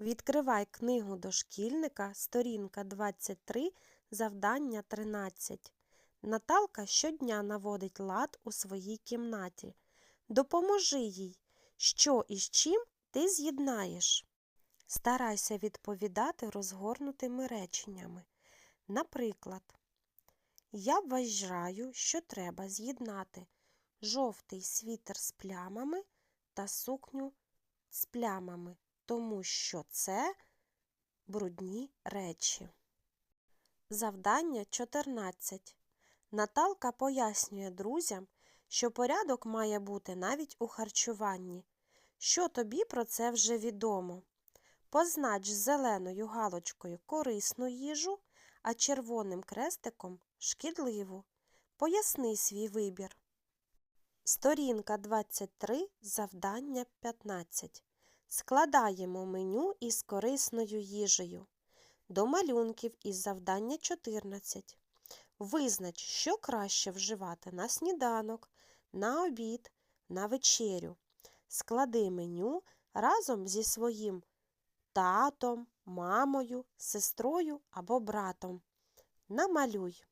Відкривай книгу дошкільника, сторінка 23, завдання 13. Наталка щодня наводить лад у своїй кімнаті. Допоможи їй, що і з чим ти з'єднаєш. Старайся відповідати розгорнутими реченнями. Наприклад, я вважаю, що треба з'єднати жовтий світер з плямами та сукню з плямами, тому що це брудні речі. Завдання 14. Наталка пояснює друзям, що порядок має бути навіть у харчуванні. Що тобі про це вже відомо? Познач зеленою галочкою корисну їжу, а червоним крестиком шкідливу. Поясни свій вибір. Сторінка 23, завдання 15. Складаємо меню із корисною їжею. До малюнків із завдання 14. Визнач, що краще вживати на сніданок, на обід, на вечерю. Склади меню разом зі своїм татом, мамою, сестрою або братом. Намалюй.